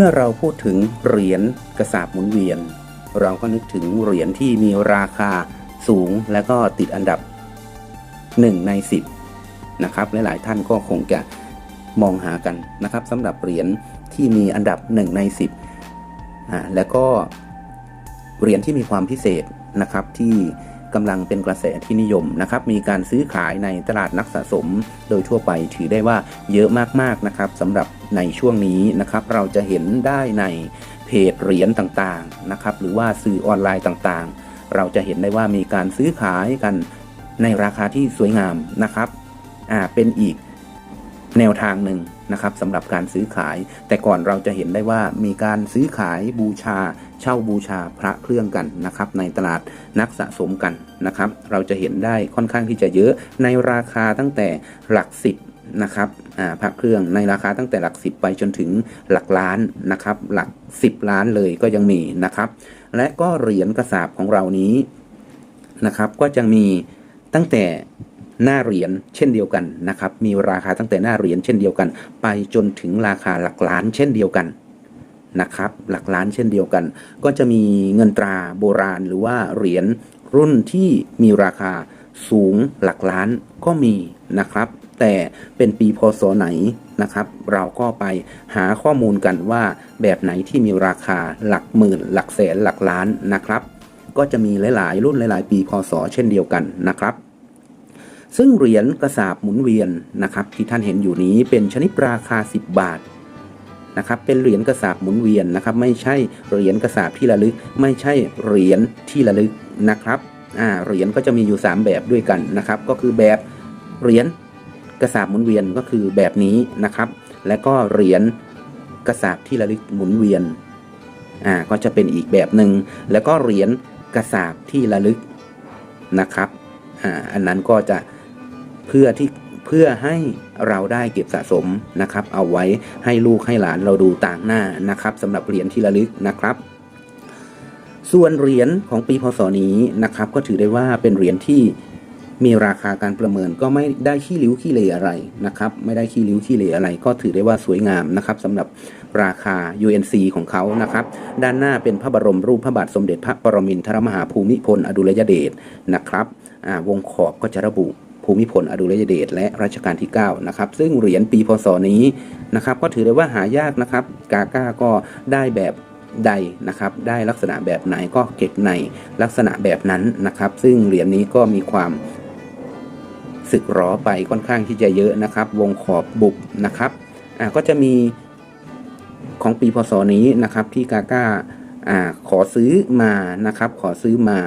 มื่อเราพูดถึงเหรียญกระสาบหมุนเวียน เราก็นึกถึงเหรียญที่มีราคาสูงและก็ติดอันดับ 1 ใน 10นะครับหลายๆท่านก็คงจะมองหากันนะครับสำหรับเหรียญที่มีอันดับ 1 ใน 10อ่าแล้วก็เหรียญที่มีความพิเศษนะครับที่ กำลังเป็นกระแสที่นิยมนะครับ มีการซื้อขายในตลาดนักสะสม โดยทั่วไปถือได้ว่าเยอะมากๆนะครับสำหรับในช่วงนี้นะครับ เราจะเห็นได้ในเพจเหรียญต่างๆนะครับ หรือว่าสื่อออนไลน์ต่างๆ เราจะเห็นได้ว่ามีการซื้อขายกันในราคาที่สวยงามนะครับ อ่า เป็นอีก แนวทางหนึ่งนะครับสำหรับการซื้อขาย แต่ก่อนเราจะเห็นได้ว่ามีการซื้อขายบูชา เช่าบูชาพระเครื่องกันนะครับในตลาดนักสะสมกันนะครับเราจะเห็นได้ค่อนข้างที่จะเยอะในราคาตั้งแต่หลักสิบนะครับอ่าพระเครื่องในราคาตั้งแต่หลักสิบไปจนถึงหลักล้านนะครับหลัก10ล้านเลยก็ยังมีนะครับและก็เหรียญกระสาบของเรานี้นะครับก็จะมีตั้งแต่ หน้าเหรียญเช่นเดียวกันนะครับ มีราคาตั้งแต่หน้าเหรียญเช่นเดียวกัน ไปจนถึงราคาหลักล้านเช่นเดียวกันนะครับ หลักล้านเช่นเดียวกัน ก็จะมีเงินตราโบราณหรือว่าเหรียญรุ่นที่มีราคาสูงหลักล้านก็มีนะครับ แต่เป็นปีพศไหนนะครับ เราก็ไปหาข้อมูลกันว่าแบบไหนที่มีราคาหลักหมื่น หลักแสนหลักล้านนะครับ ก็จะมีหลาย ๆ รุ่นหลาย ๆ ปีพศเช่นเดียวกันนะครับ ซึ่งเหรียญกระสาบหมุนเวียนนะครับที่ท่านเห็นอยู่นี้เป็นชนิดราคา 10 บาทนะครับเป็นเหรียญกระสาบหมุนเวียนนะครับไม่ใช่เหรียญกระสาบที่ระลึก ไม่ใช่เหรียญที่ระลึกนะครับอ่าเหรียญก็จะมีอยู่ 3 แบบด้วยกันนะครับก็คือแบบเหรียญกระสาบหมุนเวียนก็คือแบบนี้นะครับ และก็เหรียญกระสาบที่ระลึกหมุนเวียนอ่าก็จะเป็นอีกแบบหนึ่งแล้วก็เหรียญกระสาบที่ระลึกนะครับอ่าอันนั้นก็จะ เพื่อที่เพื่อให้เราได้เก็บสะสมนะครับ เอาไว้ให้ลูกให้หลานเราดูต่างหน้านะครับสำหรับเหรียญที่ระลึกนะครับ ส่วนเหรียญของปีพศนี้นะครับ ก็ถือได้ว่าเป็นเหรียญที่มีราคาการประเมินก็ไม่ได้ขี้ริ้วขี้เลอะไรนะครับ ไม่ได้ขี้ริ้วขี้เลอะไร ก็ถือได้ว่าสวยงามนะครับสำหรับราคา UNC ของเขานะครับ ด้านหน้าเป็นพระบรมรูปพระบาทสมเด็จพระปรมินทรมหาภูมิพลอดุลยเดชนะครับวงขอบก็จะระบุ ภูมิพลอดุลยเดชและรัชกาลที่9นะครับซึ่งเหรียญปีพศนี้นะครับก็ถือได้ว่าหายากนะครับกาก้าก็ได้แบบใดนะครับได้ลักษณะแบบไหนก็เก็บในลักษณะแบบนั้นนะครับ ซึ่งเหรียญนี้ก็มีความสึกหรอไปค่อนข้างที่จะเยอะนะครับ วงขอบบุบนะครับอ่าก็จะมีของปีพศนี้นะครับที่กาก้าอ่าขอซื้อมานะครับ ขอซื้อมา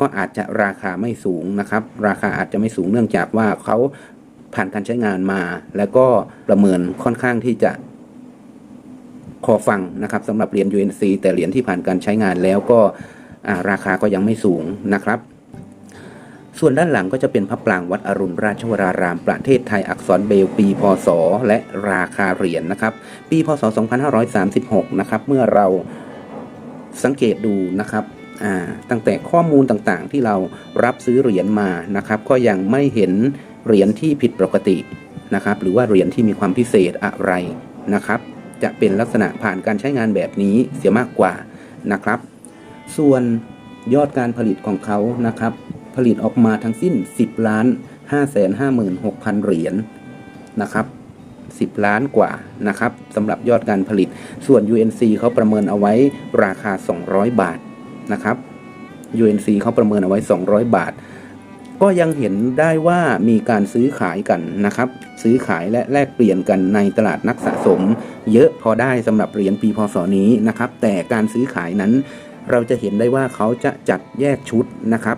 ก็อาจจะราคาไม่สูงนะครับ ราคาอาจจะไม่สูงเนื่องจากว่าเขาผ่านการใช้งานมา แล้วก็ประเมินค่อนข้างที่จะพอฟังนะครับสำหรับเหรียญ UNC แต่เหรียญที่ผ่านการใช้งานแล้วก็ราคาก็ยังไม่สูงนะครับ ส่วนด้านหลังก็จะเป็นพระปรางวัดอรุณราชวราราม ประเทศไทยอักษรเบลปีพศ และราคาเหรียญนะครับ ปีพศ 2536 นะครับ เมื่อเราสังเกตดูนะครับ ตั้งแต่ข้อมูลต่างๆ ที่เรารับซื้อเหรียญมานะครับ ก็ยังไม่เห็นเหรียญที่ผิดปกตินะครับ หรือว่าเหรียญที่มีความพิเศษอะไรนะครับ จะเป็นลักษณะผ่านการใช้งานแบบนี้เสียมากกว่านะครับ ส่วนยอดการผลิตของเขานะครับ ผลิตออกมาทั้งสิ้น 10 ล้าน 5 5 6 0 0 0 เหรียญนะครับ10 ล้านกว่านะครับสำหรับยอดการผลิต ส่วน UNC เขาประเมินเอาไว้ราคา 200 บาท นะครับ UNC เขาประเมินเอาไว้ 200 บาท ก็ยังเห็นได้ว่ามีการซื้อขายกันนะครับ ซื้อขายและแลกเปลี่ยนกันในตลาดนักสะสม เยอะพอได้สำหรับเหรียญปีพศนี้นะครับ แต่การซื้อขายนั้นเราจะเห็นได้ว่าเขาจะจัดแยกชุดนะครับ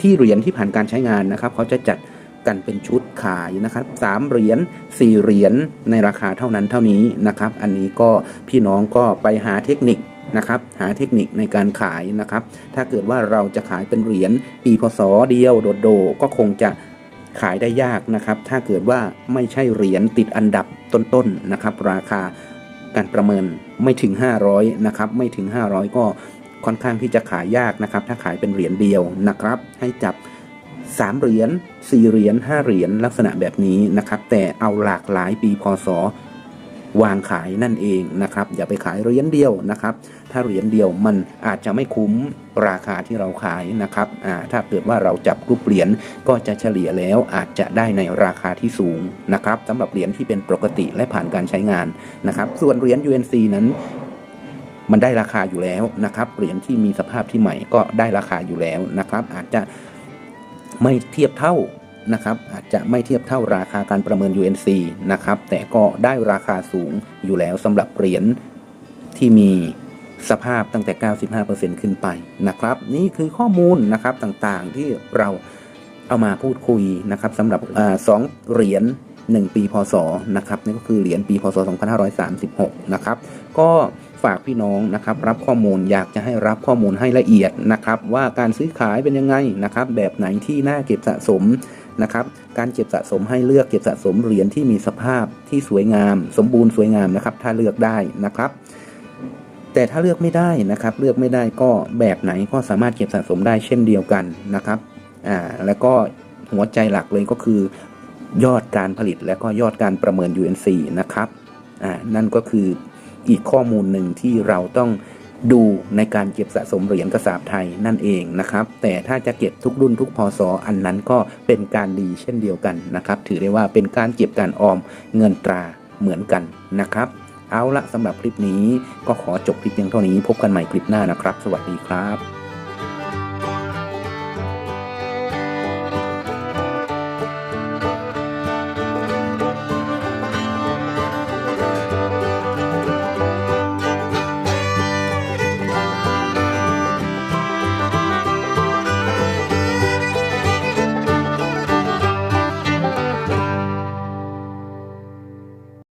ที่เหรียญที่ผ่านการใช้งานนะครับ เขาจะจัดกันเป็นชุดขายนะครับสามเหรียญสี่เหรียญในราคาเท่านั้นเท่านี้นะครับ อันนี้ก็พี่น้องก็ไปหาเทคนิค นะครับ หาเทคนิคในการขายนะครับ ถ้าเกิดว่าเราจะขายเป็นเหรียญปีพศเดียวโดดโดก็คงจะขายได้ยากนะครับ ถ้าเกิดว่าไม่ใช่เหรียญติดอันดับต้นๆนะครับ ราคาการประเมินไม่ถึง 500นะครับ ไม่ถึง 500 ก็ค่อนข้างที่จะขายยากนะครับ ถ้าขายเป็นเหรียญเดียวนะครับ ให้จับ3เหรียญ4เหรียญ5เหรียญลักษณะแบบนี้นะครับ แต่เอาหลากหลายปีพศ วางขายนั่นเองนะครับ อย่าไปขายเหรียญเดียวนะครับ ถ้าเหรียญเดียวมันอาจจะไม่คุ้มราคาที่เราขายนะครับถ้าเกิดว่าเราจับกรุ๊ปเหรียญก็จะเฉลี่ยแล้วอาจจะได้ในราคาที่สูงนะครับสำหรับเหรียญที่เป็นปกติและผ่านการใช้งานนะครับ ส่วนเหรียญ UNC นั้นมันได้ราคาอยู่แล้วนะครับ เหรียญที่มีสภาพที่ใหม่ก็ได้ราคาอยู่แล้วนะครับ อาจจะไม่เทียบเท่า นะครับอาจจะไม่เทียบเท่าราคาการประเมิน UNC นะครับแต่ก็ได้ราคาสูงอยู่แล้วสำหรับเหรียญที่มีสภาพตั้งแต่ 95%ขึ้นไปนะครับ นี่คือข้อมูลนะครับต่างๆที่เราเอามาพูดคุยนะครับสำหรับอสองเหรียญ 1 ปีพศนะครับนี่ก็คือเหรียญปีพศ 2536 นะครับ ก็ฝากพี่น้องนะครับรับข้อมูลอยากจะให้รับข้อมูลให้ละเอียดนะครับ ว่าการซื้อขายเป็นยังไงนะครับ แบบไหนที่น่าเก็บสะสมนะครับ การเก็บสะสมให้เลือกเก็บสะสมเหรียญที่มีสภาพที่สวยงาม สมบูรณ์สวยงามนะครับ ถ้าเลือกได้นะครับแต่ถ้าเลือกไม่ได้นะครับ เลือกไม่ได้ก็แบบไหนก็สามารถเก็บสะสมได้เช่นเดียวกันนะครับอ่าแล้วก็หัวใจหลักเลยก็คือ ยอดการผลิตและก็ยอดการประเมิน UNC นะครับอ่านั่นก็คืออีกข้อมูลหนึ่งที่เราต้องดูในการเก็บสะสมเหรียญกระสาบไทยนั่นเองนะครับ แต่ถ้าจะเก็บทุกรุ่นทุกพศอันนั้นก็เป็นการดีเช่นเดียวกันนะครับ ถือได้ว่าเป็นการเก็บการออมเงินตราเหมือนกันนะครับ เอาละสำหรับคลิปนี้ก็ขอจบคลิปเพียงเท่านี้พบกันใหม่คลิปหน้านะครับ สวัสดีครับ